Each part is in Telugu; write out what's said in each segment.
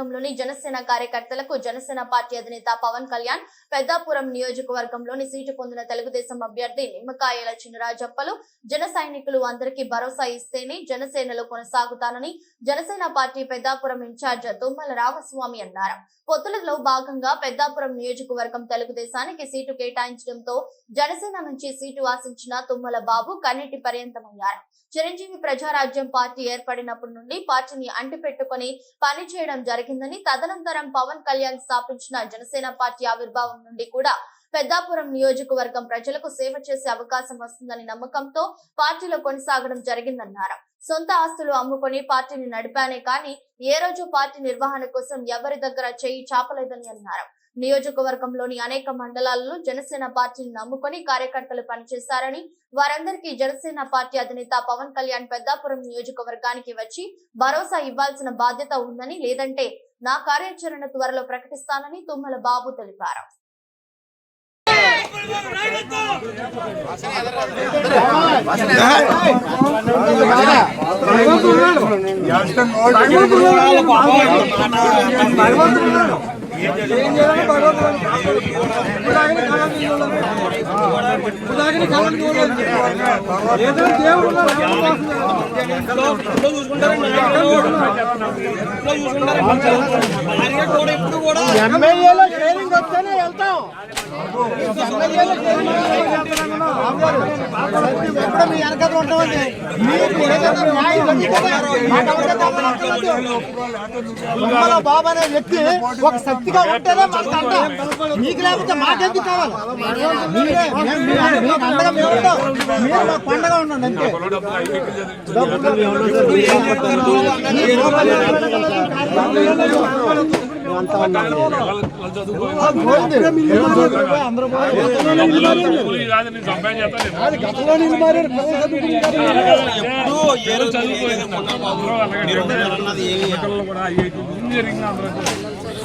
నియోజకవర్గంలోని జనసేన కార్యకర్తలకు జనసేన పార్టీ అధినేత పవన్ కళ్యాణ్ పెద్దాపురం నియోజకవర్గంలోని సీటు పొందిన తెలుగుదేశం అభ్యర్థి నిమ్మకాయల చినరాజప్పలు జన సైనికులు అందరికీ భరోసా ఇస్తేనే జనసేనలో కొనసాగుతానని జనసేన పార్టీ పెద్దాపురం ఇన్ఛార్జ్ తుమ్మల రామస్వామి అన్నారు. పొత్తులలో భాగంగా పెద్దాపురం నియోజకవర్గం తెలుగుదేశానికి సీటు కేటాయించడంతో జనసేన నుంచి సీటు ఆశించిన తుమ్మల బాబు కన్నీటి పర్యంతమయ్యారు. చిరంజీవి ప్రజారాజ్యం పార్టీ ఏర్పడినప్పటి నుండి పార్టీని అంటిపెట్టుకుని పనిచేయడం జరిగిందని తదనంతరం పవన్ కళ్యాణ్ స్థాపించిన జనసేన పార్టీ ఆవిర్భావం నుండి కూడా పెద్దాపురం నియోజకవర్గం ప్రజలకు సేవ చేసే అవకాశం వస్తుందని నమ్మకంతో పార్టీలో కొనసాగడం జరిగిందన్నారు. సొంత ఆస్తులు అమ్ముకొని పార్టీని నడిపానే కానీ ఏ రోజు పార్టీ నిర్వహణ కోసం ఎవరి దగ్గర చేయి చాపలేదని అన్నారు. నియోజకవర్గంలోని అనేక మండలాలలో జనసేన పార్టీని నమ్ముకొని కార్యకర్తలు పనిచేశారని వారందరికీ జనసేన పార్టీ అధినేత పవన్ కళ్యాణ్ పెద్దాపురం నియోజకవర్గానికి వచ్చి భరోసా ఇవ్వాల్సిన బాధ్యత ఉందని లేదంటే నా కార్యాచరణ త్వరలో ప్రకటిస్తానని తుమ్మల బాబు తెలిపారు. ఎమ్మెల్యేలో షేరింగ్ వస్తేనే వెళ్తాం ఎమ్మెల్యేలో మీ వెనకలు ఉంటామండి మీకు న్యాయం బాబు అనే వ్యక్తి ఒక శక్తిగా ఉంటేనే మాకు అంట మీకు లేకపోతే మాకెందుకు కావాలి? మీరే మేము- మేము ఉంటాం మీరు మాకు పండగా ఉండండి అంతే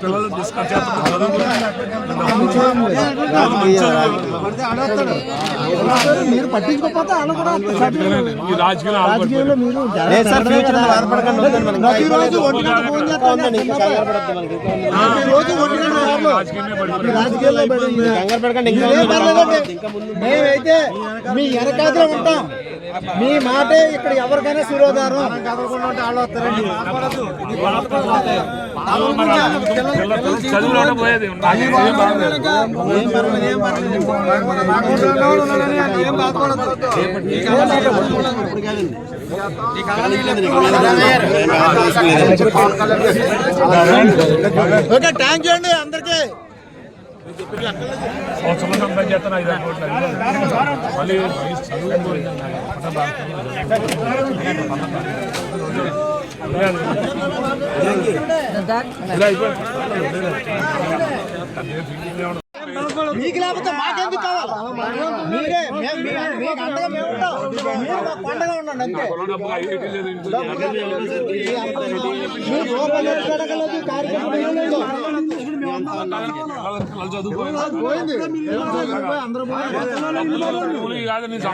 పిల్లలు డిస్కస్ చేస్తున్నారు మీరు పట్టించుకోకపోతే వాళ్ళు కూడా ఈ రాజకీయ రాజకీయంలో మీరు ప్రతిరోజు ఒంటి గంట ఫోన్ చేస్తాను ప్రతిరోజు ఒంటి గంట ఫోన్లో ఈ రాజకీయాల్లో పడి మీరేం పర్లేదండి. మేమైతే మీ వెనకాతలో ఉంటాం. మీ మాటే ఇక్కడ ఎవరికైనా శిరోధారం. ఓకే థ్యాంక్ యూ అండి అందరికీ. సంవత్సరంలో సంపాదించేస్తాను ఐదు ఆరు కోట్లు మళ్ళీ చదువు మీకు లేకపోతే మాకెందుకు కావాలి? మీరే మీకు మేము ఉంటాం. మీరు ఉండండి అంతే. మీరు రూపాయలు ఎక్కడ కార్యక్రమం కాదు నేను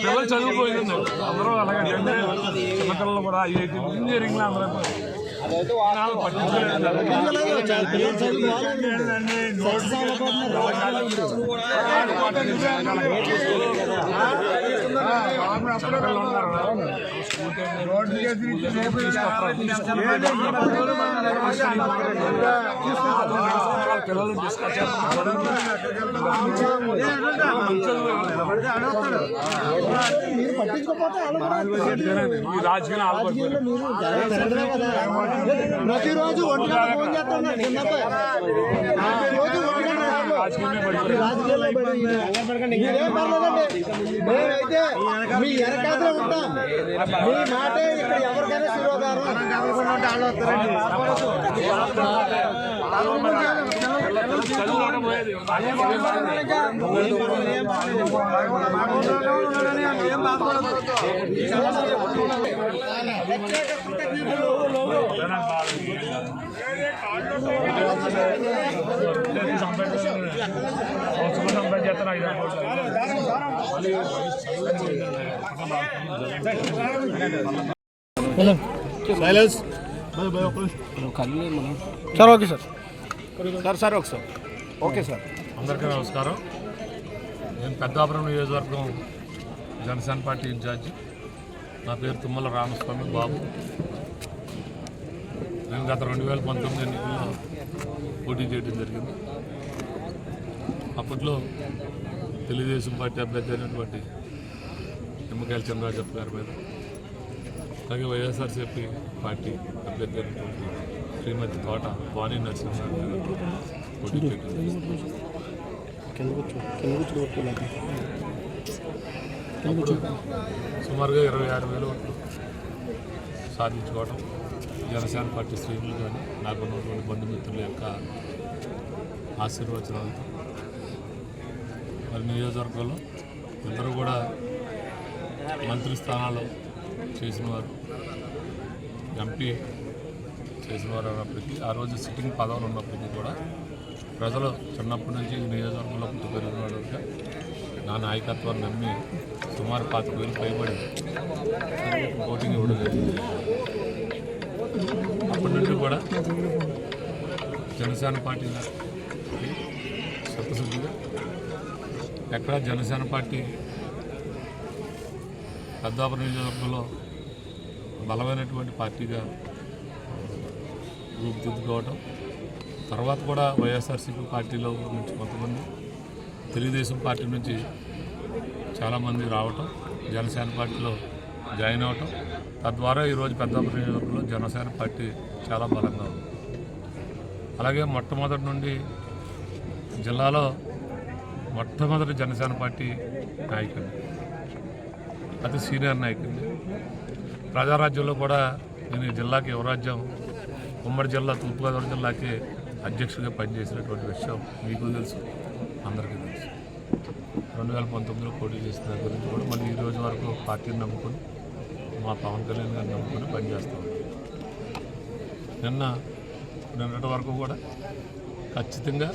పిల్లలు చదువుకోయింది అందరూ అలాగే చిన్నపిల్లలు కూడా ఇంజనీరింగ్లో అందరూ పిల్లలు డిస్కస్ చేస్తున్నారు మీరు పట్టించుకోకపోతే వాళ్ళు కూడా ఈ రాజకీయ ఆల్పడిపోయారు మీరు జరగదు కదా. ప్రతిరోజు ఒంటి గంట ఫోన్ చేస్తాను మేమైతే మీ వెనకాతలో ఉంటాం మీ మాటే ఇక్కడ ఎవరికైనా శిరోధారం చదువుకోవడం సంపాదించారు సంపాదించేస్తారు ఐదు silence sir okay sir. Sir sir ఒకసారి ఓకే సార్. అందరికీ నమస్కారం. నేను పెద్దాపురం నియోజకవర్గం జనసేన పార్టీ ఇన్ఛార్జి. నా పేరు తుమ్మల రామస్వామి బాబు. నేను గత రెండు వేల పంతొమ్మిది ఎన్నికల్లో పోటీ చేయడం జరిగింది. అప్పట్లో తెలుగుదేశం పార్టీ అభ్యర్థి అయినటువంటి నిమ్మకాయల చంద్రరాజప్ప గారి మీద అలాగే వైఎస్ఆర్సీపీ పార్టీ అభ్యర్థి అయినటువంటి శ్రీమతి తోట వాణి నరసింహారావు గారు పోటీ అప్పుడు సుమారుగా ఇరవై ఆరు వేలు సాధించుకోవడం జనసేన పార్టీ శ్రేణులు కానీ నాకు ఉన్నటువంటి బంధుమిత్రుల యొక్క ఆశీర్వచనాలతో మరి నియోజకవర్గంలో ఇద్దరు కూడా మంత్రి స్థానాలు చేసిన వారు ఎంపీ చేసిన వారు అన్నప్పటికీ ఆ రోజు సిట్టింగ్ పదవులు ఉన్నప్పటికీ కూడా ప్రజలు చిన్నప్పటి నుంచి నియోజకవర్గంలో పుట్టి పెరిగిన వాళ్ళుగా నా నాయకత్వాన్ని నమ్మి సుమారు పాతిక వేలు పైబడి ఓటింగ్ ఇవ్వడం జరిగింది. అప్పటి నుండి కూడా జనసేన పార్టీ శతశుద్ధిగా ఎక్కడ జనసేన పార్టీ పెద్దాపురం నియోజకవర్గంలో బలమైనటువంటి పార్టీగా రూపుదిద్దుకోవటం. తర్వాత కూడా వైఎస్ఆర్సీపీ పార్టీలో నుంచి కొంతమంది తెలుగుదేశం పార్టీ నుంచి చాలామంది రావటం జనసేన పార్టీలో జాయిన్ అవ్వటం తద్వారా ఈరోజు పెద్దాపురం నియోజకవర్గంలో జనసేన పార్టీ చాలా బలంగా ఉంది. అలాగే మొట్టమొదటి నుండి జిల్లాలో మొట్టమొదటి జనసేన పార్టీ నాయకుడు అతి సీనియర్ నాయకుడు ప్రజారాజ్యంలో కూడా నేను ఈ జిల్లాకి యువరాజ్యం ఉమ్మడి జిల్లా తూర్పుగోదావరి జిల్లాకి అధ్యక్షుడిగా పనిచేసినటువంటి విషయం మీకు తెలుసు అందరికీ తెలుసు. రెండు వేల పంతొమ్మిదిలో పోటీ చేసిన దాని గురించి కూడా మళ్ళీ ఈ రోజు వరకు పార్టీని నమ్ముకొని మా పవన్ కళ్యాణ్ గారిని నమ్ముకొని పనిచేస్తాం నిన్న నిన్నటి వరకు కూడా ఖచ్చితంగా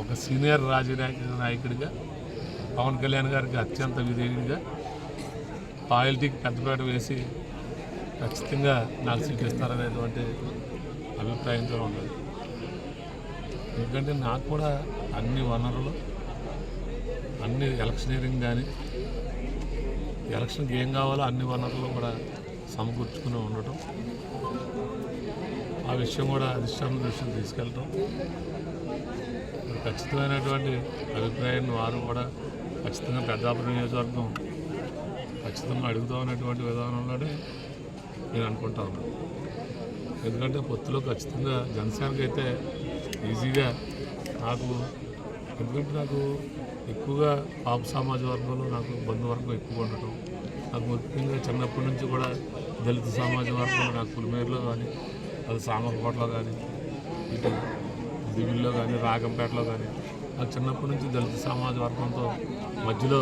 ఒక సీనియర్ రాజకీయ నాయకుడిగా పవన్ కళ్యాణ్ గారికి అత్యంత విధేయుడిగా పాయల్టీకి పెద్దపేట వేసి ఖచ్చితంగా నాకు సీట్ ఇస్తారనేటువంటి అభిప్రాయంతో ఉన్నది ఎందుకంటే నాకు కూడా అన్ని వనరులు అన్ని ఎలక్షనీరింగ్ కానీ ఎలక్షన్కి ఏం కావాలో అన్ని వనరులు కూడా సమకూర్చుకుని ఉండటం ఆ విషయం కూడా అధిష్టానం దృష్టికి తీసుకెళ్ళటం ఖచ్చితమైనటువంటి అభిప్రాయాన్ని వారు కూడా ఖచ్చితంగా పెద్దాపురం నియోజకవర్గం ఖచ్చితంగా అడుగుతామనేటువంటి విధానంలోనే నేను అనుకుంటాను ఎందుకంటే పొత్తులో ఖచ్చితంగా జనసేనకి అయితే ఈజీగా నాకు ఎందుకంటే నాకు ఎక్కువగా పాప సమాజ వర్గంలో నాకు బంధువర్గం ఎక్కువ ఉండటం నాకు ముఖ్యంగా చిన్నప్పటి నుంచి కూడా దళిత సమాజ వర్గంలో నాకు పులిమేరులో కానీ అది సామర్లకోటలో కానీ ఇటు దిగుల్లో కానీ రాగంపేటలో కానీ నాకు చిన్నప్పటి నుంచి దళిత సమాజ వర్గంతో మధ్యలో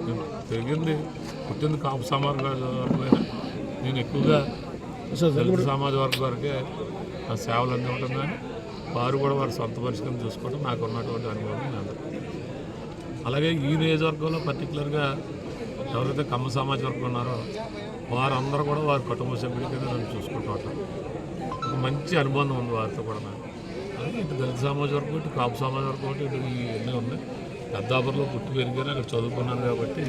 నేను పెరిగింది పుట్టింది కాపు సమాజ వర్గమైనా నేను ఎక్కువగా దళిత సమాజ వర్గం వరకే నా సేవలు అందివ్వటం కానీ వారు కూడా వారి సొంత పరిస్థితిని చూసుకోవడం నాకు ఉన్నటువంటి అనుభవం నేను. అలాగే ఈ నియోజకవర్గంలో పర్టికులర్గా ఎవరైతే కమ్మ సమాజ వర్గం ఉన్నారో వారందరూ కూడా వారి కుటుంబ సభ్యుల కింద నన్ను చూసుకుంటూ ఉంటారు ఒక మంచి అనుబంధం ఉంది వారితో కూడా నాకు. ఇటు దళిత సమాజం వరకు ఇటు కాపు సమాజం వరకు ఇటు ఇవన్నీ ఉన్నాయి. పెద్దాపురంలో పుట్టి పెరిగాను అక్కడ చదువుకున్నాను కాబట్టి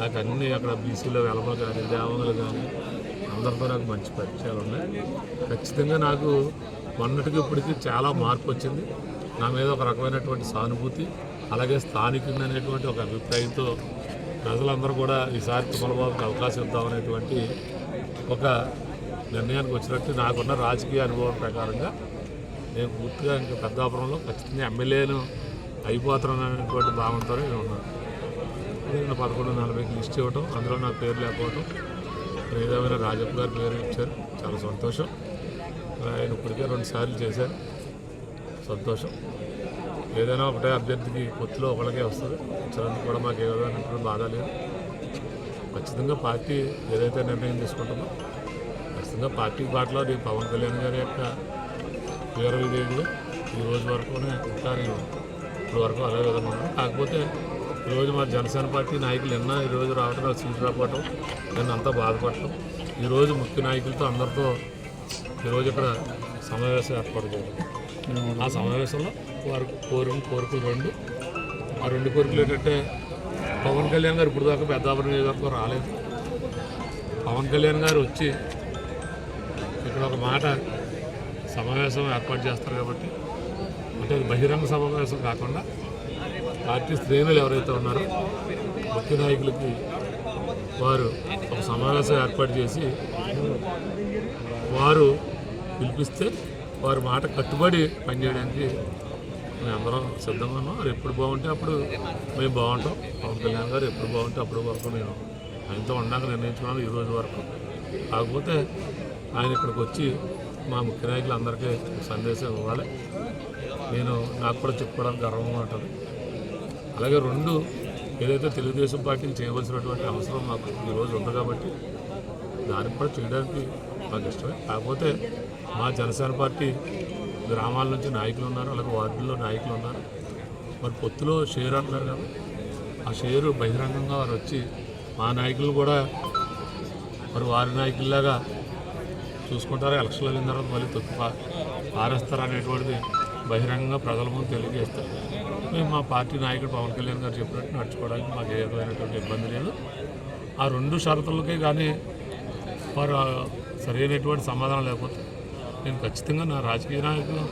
నాకు అన్ని అక్కడ బీసీలో వెలమ కానీ దేవతలు కానీ అందరితో నాకు మంచి పరిచయాలు ఉన్నాయి. ఖచ్చితంగా నాకు మొన్నటికి ఇప్పటికి చాలా మార్పు వచ్చింది. నా మీద ఒక రకమైనటువంటి సానుభూతి అలాగే స్థానికంగా అనేటువంటి ఒక అభిప్రాయంతో ప్రజలందరూ కూడా ఈసారి తుమ్మలబాబుకి అవకాశం ఇద్దామనేటువంటి ఒక నిర్ణయానికి వచ్చినట్టు నాకున్న రాజకీయ అనుభవం ప్రకారంగా నేను పూర్తిగా ఇంకా పెద్దాపురంలో ఖచ్చితంగా ఎమ్మెల్యేను అయిపోతున్నటువంటి భావంతో నేను ఉన్నాను. నేను పదకొండు నలభైకి లిస్ట్ ఇవ్వటం అందులో నా పేరు లేకపోవటం ఏదేమైనా రాజప్ప గారి పేరు ఇచ్చారు చాలా సంతోషం. ఆయన ఇప్పటికే రెండు సార్లు చేశారు సంతోషం. ఏదైనా ఒకటే అభ్యర్థికి పొత్తులో ఒకళ్ళకే వస్తుంది వచ్చినందుకు కూడా మాకు ఏ విధమైనటువంటి బాధ లేదు. ఖచ్చితంగా పార్టీ ఏదైతే నిర్ణయం తీసుకుంటుందో ఖచ్చితంగా పార్టీ బాటలో అది పవన్ కళ్యాణ్ గారి యొక్క తీవ్ర విధేయుడిగా ఈ రోజు వరకునే ఇంకా ఇప్పుడు వరకు అలాగే విధంగా కాకపోతే ఈరోజు మా జనసేన పార్టీ నాయకులు నిన్న ఈరోజు రావడం నాకు సీటు రాకపోవటం నేను అంతా బాధపడటం. ఈరోజు ముఖ్య నాయకులతో అందరితో ఈరోజు ఇక్కడ సమావేశం ఏర్పాటు చేయడం. ఆ సమావేశంలో వారు కోరిన కోరికలు రెండు. ఆ రెండు కోరికలు ఏంటంటే పవన్ కళ్యాణ్ గారు ఇప్పుడు దాకా పెద్దాపురం నియోజకవర్గం రాలేదు. పవన్ కళ్యాణ్ గారు వచ్చి ఇక్కడ ఒక మాట సమావేశం ఏర్పాటు చేస్తారు కాబట్టి అంటే బహిరంగ సమావేశం కాకుండా పార్టీ శ్రేణులు ఎవరైతే ఉన్నారో ముఖ్య నాయకులకి వారు ఒక సమావేశం ఏర్పాటు చేసి వారు పిలిపిస్తే వారి మాట కట్టుబడి పనిచేయడానికి మేము అందరం సిద్ధంగా ఉన్నాం. ఎప్పుడు బాగుంటే అప్పుడు మేము బాగుంటాం. పవన్ కళ్యాణ్ గారు ఎప్పుడు బాగుంటే అప్పుడు వరకు నేను ఆయనతో ఉండడానికి నిర్ణయించుకున్నాను ఈ రోజు వరకు. కాకపోతే ఆయన ఇక్కడికి వచ్చి మా ముఖ్య నాయకులు అందరికీ సందేశం ఇవ్వాలి. నేను నాకు కూడా చెప్పుకోవడానికి గర్వంగా ఉంటుంది. అలాగే రెండు ఏదైతే తెలుగుదేశం పార్టీని చేయవలసినటువంటి అవసరం మాకు ఈరోజు ఉంది కాబట్టి దానికి కూడా చేయడానికి మాకు ఇష్టమే. కాకపోతే మా జనసేన పార్టీ గ్రామాల నుంచి నాయకులు ఉన్నారు అలాగే వార్డుల్లో నాయకులు ఉన్నారు. మరి పొత్తులో షేర్ అంటున్నారు కదా ఆ షేరు బహిరంగంగా వారు వచ్చి మా నాయకులు కూడా మరి వారి నాయకుల్లాగా చూసుకుంటారు. ఎలక్షన్లు వెళ్ళిన తర్వాత మళ్ళీ తొక్కి ఆరేస్తారు అనేటువంటిది బహిరంగంగా ప్రజల ముందు తెలియజేస్తారు. మేము మా పార్టీ నాయకుడు పవన్ కళ్యాణ్ గారు చెప్పినట్టు నడుచుకోవడానికి మాకు ఏ విధమైనటువంటి ఇబ్బంది లేదు. ఆ రెండు షరతులకే కానీ వారు సరైనటువంటి సమాధానం లేకపోతే నేను ఖచ్చితంగా నా రాజకీయ నాయకులు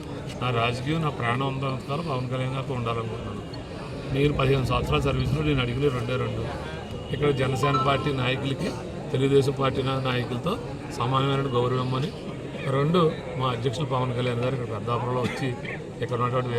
నా రాజకీయం నా ప్రాణం ఉన్నంతకాలం పవన్ కళ్యాణ్ గారితో ఉండాలనుకుంటున్నాను. నేను పదిహేను సంవత్సరాల సర్వీస్లో నేను అడిగిన రెండే రెండు. ఇక్కడ జనసేన పార్టీ నాయకులకి తెలుగుదేశం పార్టీ నాయకులతో సమానమైన గౌరవం అని రెండు మా అధ్యక్షులు పవన్ కళ్యాణ్ గారు ఇక్కడ పెద్దాపురంలో వచ్చి ఇక్కడ ఉన్నటువంటి